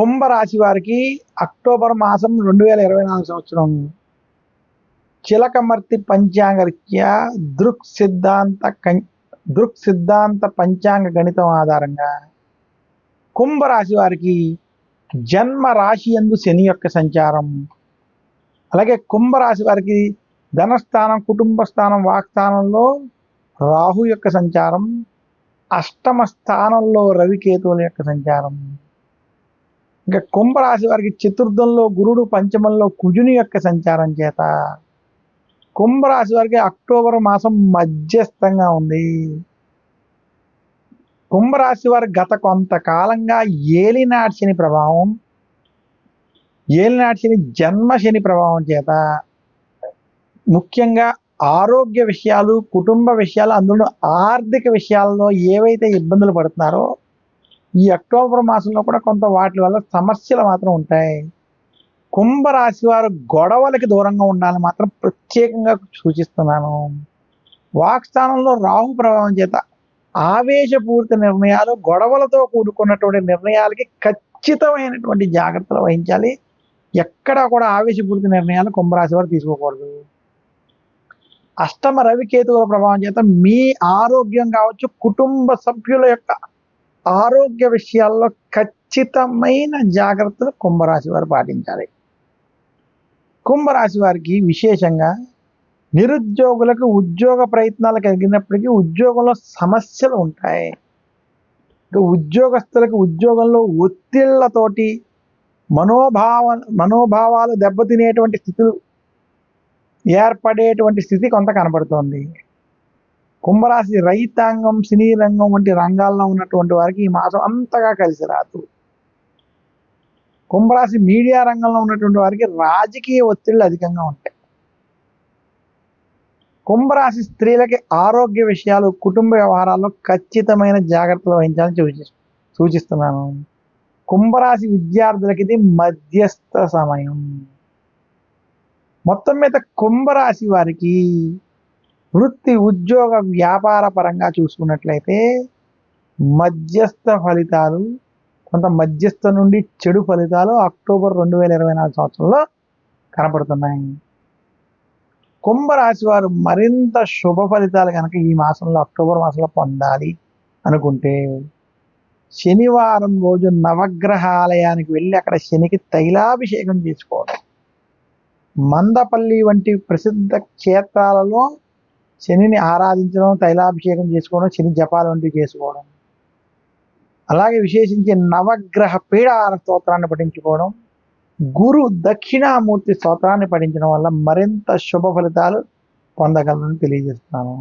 కుంభరాశి వారికి అక్టోబర్ మాసం రెండు వేల ఇరవై నాలుగు సంవత్సరం. చిలకమర్తి పంచాంగ రీత్యా దృక్ సిద్ధాంత కం- దృక్ సిద్ధాంత పంచాంగ గణితం ఆధారంగా కుంభరాశి వారికి జన్మ రాశి ఎందు శని యొక్క సంచారం. అలాగే కుంభరాశి వారికి ధనస్థానం కుటుంబ స్థానం వాక్స్థానంలో రాహు యొక్క సంచారం అష్టమ స్థానంలో రవికేతువుల యొక్క సంచారం. ఇంకా కుంభరాశి వారికి చతుర్థంలో గురుడు పంచమంలో కుజుని యొక్క సంచారం చేత. కుంభరాశి వారికి అక్టోబర్ మాసం మధ్యస్థంగా ఉంది. కుంభరాశి వారి గత కొంతకాలంగా ఏలినాటి శని ప్రభావం ఏలినాటి శని జన్మ శని ప్రభావం చేత. ముఖ్యంగా ఆరోగ్య విషయాలు కుటుంబ విషయాలు అందులో ఆర్థిక విషయాల్లో ఏవైతే ఇబ్బందులు పడుతున్నారో ఈ అక్టోబర్ మాసంలో కూడా కొంత వాటి వల్ల సమస్యలు మాత్రం ఉంటాయి. కుంభరాశి వారు గొడవలకి దూరంగా ఉండాలని మాత్రం ప్రత్యేకంగా సూచిస్తున్నాను. వాక్స్థానంలో రాహు ప్రభావం చేత ఆవేశపూరిత నిర్ణయాలు గొడవలతో కూడుకున్నటువంటి నిర్ణయాలకి ఖచ్చితమైనటువంటి జాగ్రత్తలు వహించాలి. ఎక్కడా కూడా ఆవేశపూరిత నిర్ణయాలు కుంభరాశి వారు తీసుకోకూడదు. అష్టమ రవికేతువుల ప్రభావం చేత మీ ఆరోగ్యం కావచ్చు కుటుంబ సభ్యుల యొక్క ఆరోగ్య విషయాల్లో ఖచ్చితమైన జాగ్రత్తలు కుంభరాశి వారు పాటించాలి. కుంభరాశి వారికి విశేషంగా నిరుద్యోగులకు ఉద్యోగ ప్రయత్నాలు కలిగినప్పటికీ ఉద్యోగంలో సమస్యలు ఉంటాయి. ఉద్యోగస్తులకు ఉద్యోగంలో ఒత్తిళ్ళతోటి మనోభావ మనోభావాలు దెబ్బతినేటువంటి స్థితులు ఏర్పడేటువంటి స్థితి కొంత కనబడుతోంది. కుంభరాశి రైతాంగం సినీ రంగం వంటి రంగాల్లో ఉన్నటువంటి వారికి ఈ మాసం అంతగా కలిసి రాదు. కుంభరాశి మీడియా రంగంలో ఉన్నటువంటి వారికి రాజకీయ ఒత్తిళ్ళు అధికంగా ఉంటాయి. కుంభరాశి స్త్రీలకి ఆరోగ్య విషయాలు కుటుంబ వ్యవహారాల్లో ఖచ్చితమైన జాగ్రత్తలు వహించాలని సూచి సూచిస్తున్నాను. కుంభరాశి విద్యార్థులకి ఇది మధ్యస్థ సమయం. మొత్తం మీద కుంభరాశి వారికి వృత్తి ఉద్యోగ వ్యాపార పరంగా చూసుకున్నట్లయితే మధ్యస్థ ఫలితాలు కొంత మధ్యస్థ నుండి చెడు ఫలితాలు అక్టోబర్ రెండు వేల ఇరవై నాలుగు సంవత్సరంలో కనపడుతున్నాయి. కుంభరాశి వారు మరింత శుభ ఫలితాలు కనుక ఈ మాసంలో అక్టోబర్ మాసంలో పొందాలి అనుకుంటే శనివారం రోజు నవగ్రహాలయానికి వెళ్ళి అక్కడ శనికి తైలాభిషేకం చేసుకోవడం. మందపల్లి వంటి ప్రసిద్ధ క్షేత్రాలలో శనిని ఆరాధించడం తైలాభిషేకం చేసుకోవడం శని జపాలు వంటివి చేసుకోవడం. అలాగే విశేషించి నవగ్రహ పీడార స్తోత్రాన్ని పఠించుకోవడం గురు దక్షిణామూర్తి స్తోత్రాన్ని పఠించడం వల్ల మరింత శుభ ఫలితాలు పొందగలరని తెలియజేస్తున్నాను.